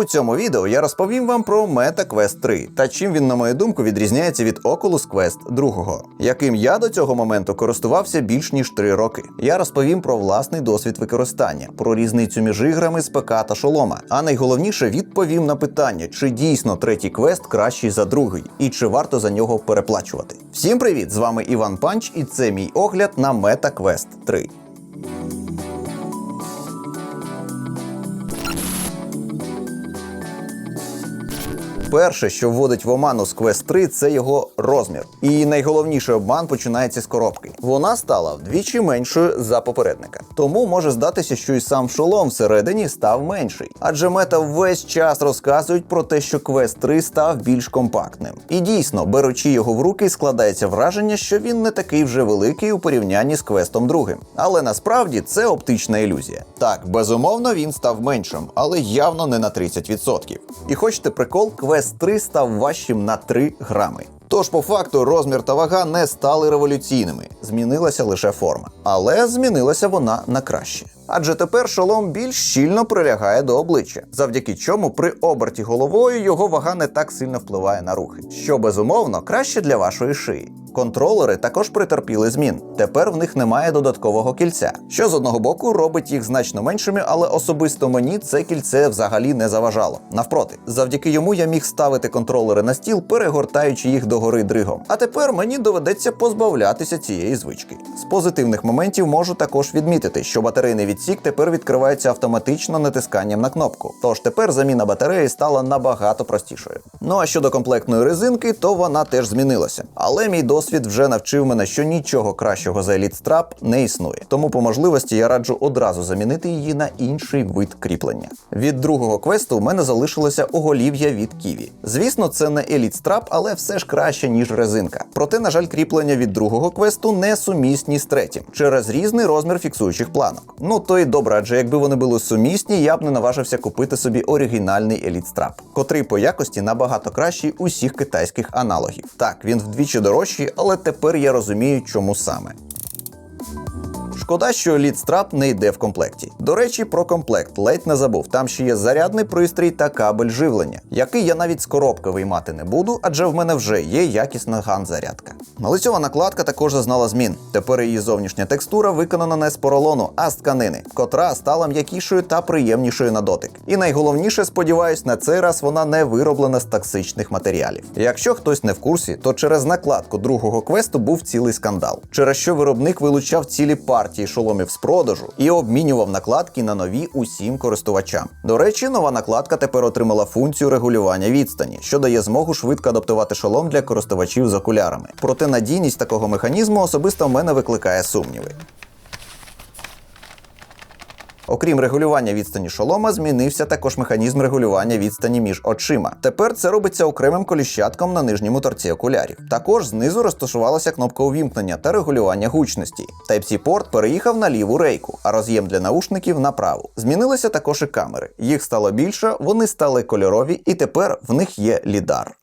У цьому відео я розповім вам про Meta Quest 3 та чим він, на мою думку, відрізняється від Oculus Quest 2, яким я до цього моменту користувався більш ніж 3 роки. Я розповім про власний досвід використання, про різницю між іграми з ПК та шолома. А найголовніше відповім на питання, чи дійсно третій квест кращий за другий, і чи варто за нього переплачувати. Всім привіт! З вами Іван Панч, і це мій огляд на Meta Quest 3. Перше, що вводить в оману з Quest 3, це його розмір. І найголовніший обман починається з коробки. Вона стала вдвічі меншою за попередника. Тому може здатися, що і сам шолом всередині став менший. Адже мета весь час розказують про те, що Quest 3 став більш компактним. І дійсно, беручи його в руки, складається враження, що він не такий вже великий у порівнянні з Quest 2. Але насправді це оптична ілюзія. Так, безумовно, він став меншим, але явно не на 30%. І хочете прикол, Quest 3 став важчим на 3 грами. Тож, по факту, розмір та вага не стали революційними, змінилася лише форма. Але змінилася вона на краще. Адже тепер шолом більш щільно прилягає до обличчя, завдяки чому при оберті головою його вага не так сильно впливає на рухи, що безумовно краще для вашої шиї. Контролери також притерпіли змін. Тепер в них немає додаткового кільця, що з одного боку робить їх значно меншими, але особисто мені це кільце взагалі не заважало. Навпроти, завдяки йому я міг ставити контролери на стіл, перегортаючи їх догори дригом. А тепер мені доведеться позбавлятися цієї звички. З позитивних моментів можу також відмітити, що батарейний відсік тепер відкривається автоматично натисканням на кнопку. Тож тепер заміна батареї стала набагато простішою. Ну а щодо комплектної резинки, то вона теж змінилася. Але мій досвід вже навчив мене, що нічого кращого за Elite Strap не існує. Тому по можливості я раджу одразу замінити її на інший вид кріплення. Від другого квесту у мене залишилося оголів'я від Kiwi. Звісно, це не Elite Strap, але все ж краще, ніж резинка. Проте, на жаль, кріплення від другого квесту не сумісні з третім через різний розмір фіксуючих планок. Ну то й добре, адже якби вони були сумісні, я б не наважився купити собі оригінальний Elite Strap, котрий по якості набагато кращий усіх китайських аналогів. Так, він вдвічі дорожчий, але тепер я розумію, чому саме. Шкода, що Strap не йде в комплекті. До речі, про комплект ледь не забув. Там ще є зарядний пристрій та кабель живлення, який я навіть з коробки виймати не буду, адже в мене вже є якісна ган-зарядка. Лицьова накладка також зазнала змін. Тепер її зовнішня текстура виконана не з поролону, а з тканини, котра стала м'якішою та приємнішою на дотик. І найголовніше, сподіваюсь, на цей раз вона не вироблена з токсичних матеріалів. Якщо хтось не в курсі, то через накладку другого квесту був цілий скандал, через що виробник вилучав цілі партії шоломів з продажу і обмінював накладки на нові усім користувачам. До речі, нова накладка тепер отримала функцію регулювання відстані, що дає змогу швидко адаптувати шолом для користувачів з окулярами. Проте надійність такого механізму особисто в мене викликає сумніви. Окрім регулювання відстані шолома, змінився також механізм регулювання відстані між очима. Тепер це робиться окремим коліщатком на нижньому торці окулярів. Також знизу розташувалася кнопка увімкнення та регулювання гучності. Type-C порт переїхав на ліву рейку, а роз'єм для наушників на праву. Змінилися також і камери. Їх стало більше, вони стали кольорові, і тепер в них є лідар.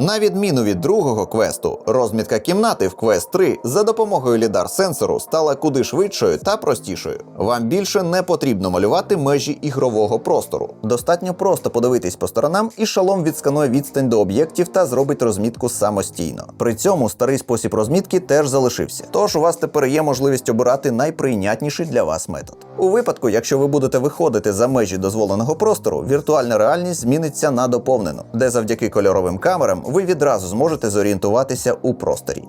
На відміну від другого квесту, розмітка кімнати в квест 3 за допомогою лідар сенсору стала куди швидшою та простішою. Вам більше не потрібно малювати межі ігрового простору. Достатньо просто подивитись по сторонам, і шалом відсканує відстань до об'єктів та зробить розмітку самостійно. При цьому старий спосіб розмітки теж залишився. Тож у вас тепер є можливість обирати найприйнятніший для вас метод. У випадку, якщо ви будете виходити за межі дозволеного простору, віртуальна реальність зміниться на доповнену, де завдяки кольоровим камерам ви відразу зможете зорієнтуватися у просторі.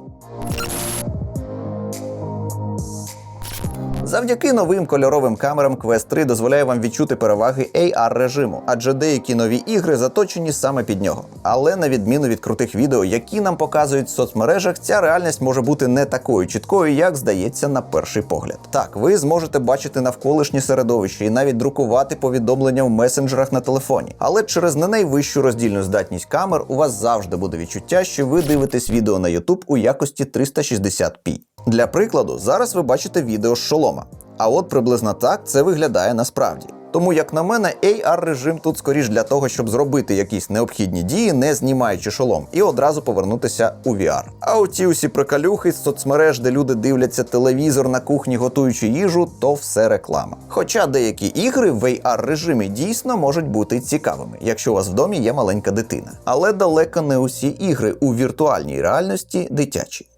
Завдяки новим кольоровим камерам Quest 3 дозволяє вам відчути переваги AR режиму, адже деякі нові ігри заточені саме під нього. Але на відміну від крутих відео, які нам показують в соцмережах, ця реальність може бути не такою чіткою, як здається на перший погляд. Так, ви зможете бачити навколишнє середовище і навіть друкувати повідомлення в месенджерах на телефоні. Але через не найвищу роздільну здатність камер у вас завжди буде відчуття, що ви дивитесь відео на YouTube у якості 360p. Для прикладу, зараз ви бачите відео з шолома. А от приблизно так це виглядає насправді. Тому, як на мене, AR режим тут скоріш для того, щоб зробити якісь необхідні дії, не знімаючи шолом, і одразу повернутися у VR. А оті усі приколюхи з соцмереж, де люди дивляться телевізор на кухні, готуючи їжу, то все реклама. Хоча деякі ігри в AR режимі дійсно можуть бути цікавими, якщо у вас в домі є маленька дитина. Але далеко не усі ігри у віртуальній реальності дитячі.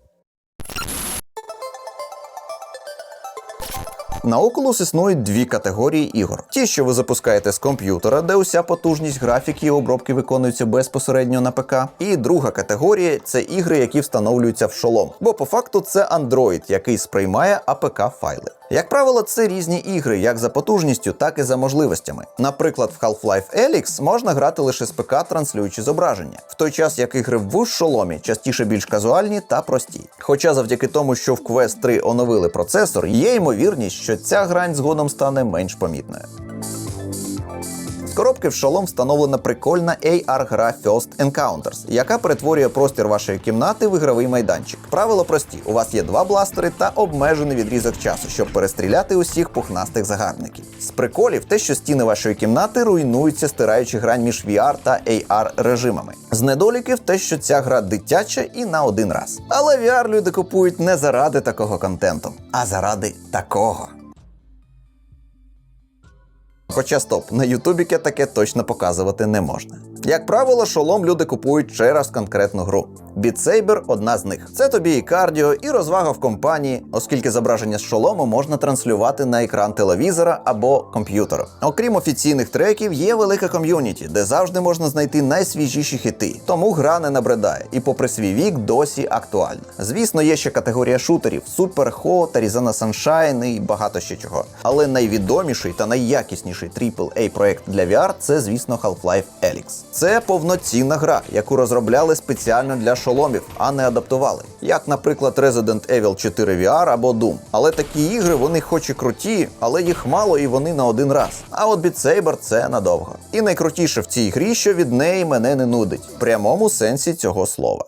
На Oculus існують дві категорії ігор: ті, що ви запускаєте з комп'ютера, де уся потужність графіки і обробки виконуються безпосередньо на ПК. І друга категорія це ігри, які встановлюються в шолом. Бо по факту це Android, який сприймає APK файли. Як правило, це різні ігри, як за потужністю, так і за можливостями. Наприклад, в Half-Life Alyx можна грати лише з ПК, транслюючи зображення, в той час як ігри в шоломі частіше більш казуальні та прості. Хоча завдяки тому, що в Quest 3 оновили процесор, є ймовірність, що ця грань згодом стане менш помітною. Коробки в шолом встановлена прикольна AR-гра First Encounters, яка перетворює простір вашої кімнати в ігровий майданчик. Правила прості: у вас є два бластери та обмежений відрізок часу, щоб перестріляти усіх пухнастих загарбників. З приколів те, що стіни вашої кімнати руйнуються, стираючи грань між VR та AR режимами. З недоліків те, що ця гра дитяча і на один раз. Але VR люди купують не заради такого контенту, а заради такого. Хоча стоп, на Ютубіке таке точно показувати не можна. Як правило, шолом люди купують через конкретну гру. Beat одна з них. Це тобі і кардіо, і розвага в компанії, оскільки зображення з шолому можна транслювати на екран телевізора або комп'ютера. Окрім офіційних треків, є велика ком'юніті, де завжди можна знайти найсвіжіші хіти. Тому гра не набридає і, попри свій вік, досі актуальна. Звісно, є ще категорія шутерів: Super Hot, Arizona Sunshine і багато ще чого. Але найвідоміший та найякісніший AAA проект для VR це, звісно, Half-Life Alyx. Це повноцінна гра, яку розробляли спеціально для шоломів, а не адаптували. Як, наприклад, Resident Evil 4 VR або Doom. Але такі ігри, вони хоч і круті, але їх мало і вони на один раз. А от Beat Saber – це надовго. І найкрутіше в цій грі, що від неї мене не нудить, в прямому сенсі цього слова.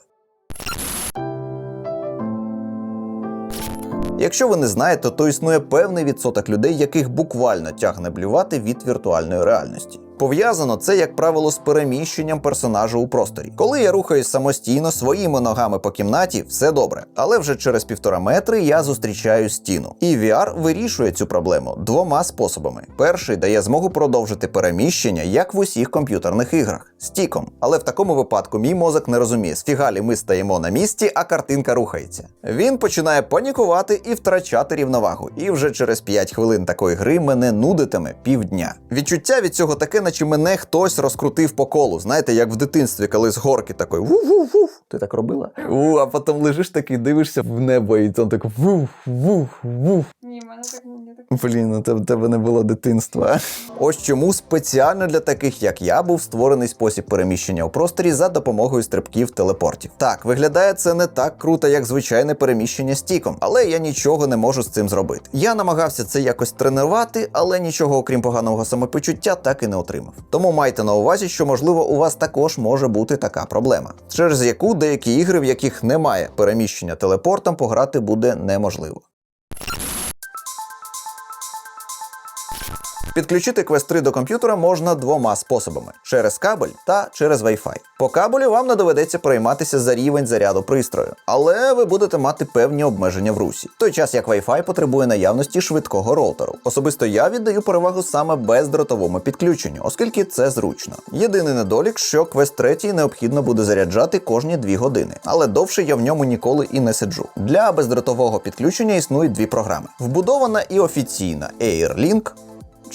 Якщо ви не знаєте, то існує певний відсоток людей, яких буквально тягне блювати від віртуальної реальності. Пов'язано це, як правило, з переміщенням персонажа у просторі. Коли я рухаюсь самостійно своїми ногами по кімнаті, все добре. Але вже через півтора метри я зустрічаю стіну. І VR вирішує цю проблему двома способами: перший дає змогу продовжити переміщення, як в усіх комп'ютерних іграх, стіком. Але в такому випадку мій мозок не розуміє, сфігалі ми стаємо на місці, а картинка рухається. Він починає панікувати і втрачати рівновагу. І вже через 5 хвилин такої гри мене нудитиме півдня. Відчуття від цього таке, наче мене хтось розкрутив по колу. Знаєте, як в дитинстві, коли з горки такої вух-вух-вух. Ти так робила? У, а потім лежиш такий, дивишся в небо, і там так вух-вух-вух. Ні, в мене так не так. Блін, у тебе, тебе не було дитинства. Ось чому спеціально для таких, як я, був створений спосіб переміщення у просторі за допомогою стрибків телепортів. Так, виглядає це не так круто, як звичайне переміщення стіком, але я нічого не можу з цим зробити. Я намагався це якось тренувати, але нічого окрім поганого самопочуття так і не отримав. Тому майте на увазі, що можливо у вас також може бути така проблема, через яку деякі ігри, в яких немає переміщення телепортом, пограти буде неможливо. Підключити Quest 3 до комп'ютера можна двома способами: через кабель та через Wi-Fi. По кабелю вам не доведеться перейматися за рівень заряду пристрою, але ви будете мати певні обмеження в русі. В той час як Wi-Fi потребує наявності швидкого роутеру. Особисто я віддаю перевагу саме бездротовому підключенню, оскільки це зручно. Єдиний недолік, що Quest 3 необхідно буде заряджати кожні 2 години, але довше я в ньому ніколи і не сиджу. Для бездротового підключення існують дві програми: вбудована і офіційна AirLink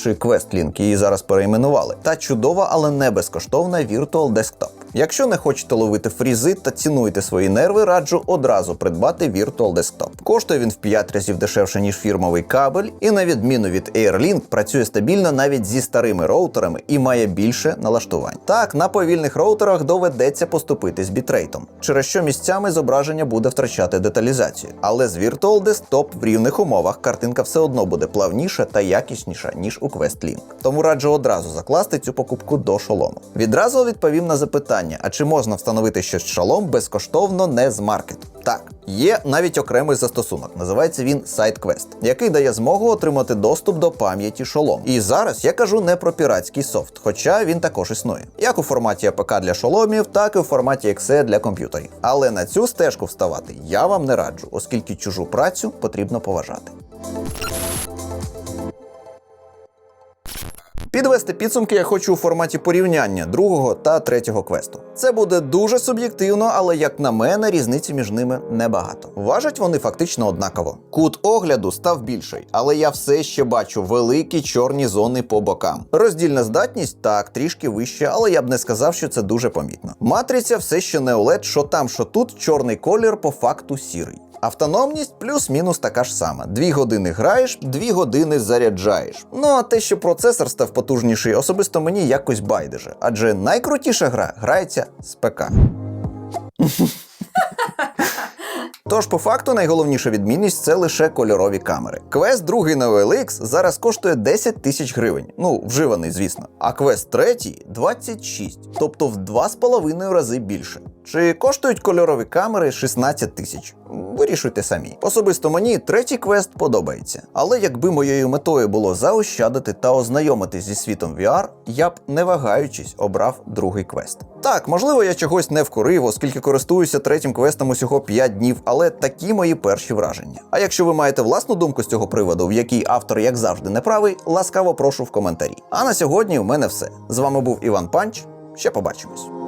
чи QuestLink, її зараз перейменували, та чудова, але не безкоштовна Virtual Desktop. Якщо не хочете ловити фрізи та цінуєте свої нерви, раджу одразу придбати Virtual Desktop. Коштує він в 5 разів дешевше, ніж фірмовий кабель, і на відміну від AirLink працює стабільно навіть зі старими роутерами і має більше налаштувань. Так, на повільних роутерах доведеться поступити з бітрейтом, через що місцями зображення буде втрачати деталізацію. Але з Virtual Desktop в рівних умовах картинка все одно буде плавніша та якісніша, ніж у QuestLink. Тому раджу одразу закласти цю покупку до шолому. Відразу відповім на запитання. а чи можна встановити щось шалом безкоштовно не з маркету? Так, є навіть окремий застосунок. Називається він SideQuest, який дає змогу отримати доступ до пам'яті шолом. І зараз я кажу не про піратський софт, хоча він також існує, як у форматі АПК для шоломів, так і у форматі EXE для комп'ютерів. Але на цю стежку вставати я вам не раджу, оскільки чужу працю потрібно поважати. Підвести підсумки я хочу у форматі порівняння другого та третього квесту. Це буде дуже суб'єктивно, але як на мене, різниці між ними небагато. Важать вони фактично однаково. Кут огляду став більший, але я все ще бачу великі чорні зони по бокам. Роздільна здатність так трішки вища, але я б не сказав, що це дуже помітно. Матриця все ще не OLED, що там, що тут, чорний колір по факту сірий. Автономність плюс-мінус така ж сама. Дві години граєш, дві години заряджаєш. Ну а те, що процесор став потужніший, особисто мені якось байдуже, адже найкрутіша гра грається з ПК. Тож, по факту, найголовніша відмінність це лише кольорові камери. Квест другий на OLX зараз коштує 10 тисяч гривень. Ну, вживаний, звісно. А квест третій 26, тобто в 2,5 рази більше. Чи коштують кольорові камери 16 тисяч? Вирішуйте самі. Особисто мені третій квест подобається. Але якби моєю метою було заощадити та ознайомитись зі світом VR, я б не вагаючись обрав другий квест. Так, можливо, я чогось не вкурив, оскільки користуюся третім квестом усього 5 днів, але такі мої перші враження. А якщо ви маєте власну думку з цього приводу, в якій автор, як завжди, не правий, ласкаво прошу в коментарі. А на сьогодні у мене все. З вами був Іван Панч. Ще побачимось.